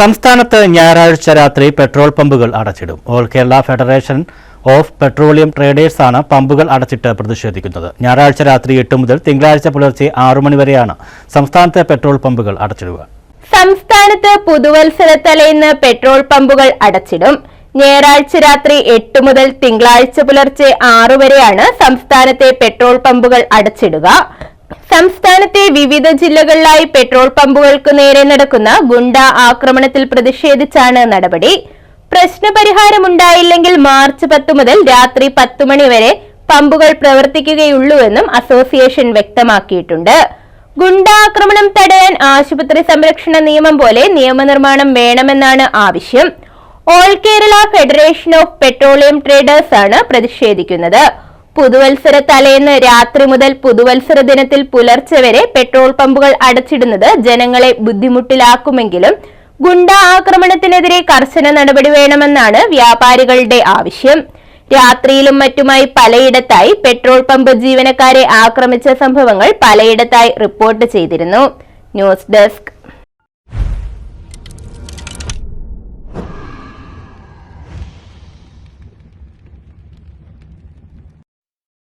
സംസ്ഥാനത്ത് ഞായറാഴ്ച രാത്രി പെട്രോൾ പമ്പുകൾ അടച്ചിടും. All Kerala federation of petroleum ട്രേഡേഴ്സാണ് പമ്പുകൾ അടച്ചിട്ട് പ്രതിഷേധിക്കുന്നത്. ഞായറാഴ്ച രാത്രി എട്ട് മുതൽ തിങ്കളാഴ്ച പുലർച്ചെ ആറു മണി വരെയാണ് സംസ്ഥാനത്തെ പെട്രോൾ പമ്പുകൾ അടച്ചിടുക. സംസ്ഥാനത്ത് പുതുവത്സര തലേന്ന് പെട്രോൾ പമ്പുകൾ അടച്ചിടും. ഞായറാഴ്ച രാത്രി എട്ട് മുതൽ തിങ്കളാഴ്ച പുലർച്ചെ ആറു വരെയാണ് സംസ്ഥാനത്തെ പെട്രോൾ പമ്പുകൾ അടച്ചിടുക. സംസ്ഥാനത്തെ വിവിധ ജില്ലകളിലായി പെട്രോൾ പമ്പുകൾക്ക് നേരെ നടക്കുന്ന ഗുണ്ട ആക്രമണത്തിൽ പ്രതിഷേധിച്ചാണ് നടപടി. പ്രശ്നപരിഹാരമുണ്ടായില്ലെങ്കിൽ മാർച്ച് പത്ത് മുതൽ രാത്രി പത്ത് മണി വരെ പമ്പുകൾ പ്രവർത്തിക്കുകയുള്ളൂവെന്നും അസോസിയേഷൻ വ്യക്തമാക്കിയിട്ടുണ്ട്. ഗുണ്ടാക്രമണം തടയാൻ ആശുപത്രി സംരക്ഷണ നിയമം പോലെ നിയമനിർമ്മാണം വേണമെന്നാണ് ആവശ്യം. All Kerala federation of petroleum traders ആണ് പ്രതിഷേധിക്കുന്നത്. പുതുവത്സര തലേന്ന് രാത്രി മുതൽ പുതുവത്സര ദിനത്തിൽ പുലർച്ചെ വരെ പെട്രോൾ പമ്പുകൾ അടച്ചിടുന്നത് ജനങ്ങളെ ബുദ്ധിമുട്ടിലാക്കുമെങ്കിലും ഗുണ്ട ആക്രമണത്തിനെതിരെ കർശന നടപടി വേണമെന്നാണ് വ്യാപാരികളുടെ ആവശ്യം. രാത്രിയിലും മറ്റുമായി പലയിടത്തായി പെട്രോൾ പമ്പ് ജീവനക്കാരെ ആക്രമിച്ച സംഭവങ്ങൾ പലയിടത്തായി റിപ്പോർട്ട് ചെയ്തിരുന്നു. News desk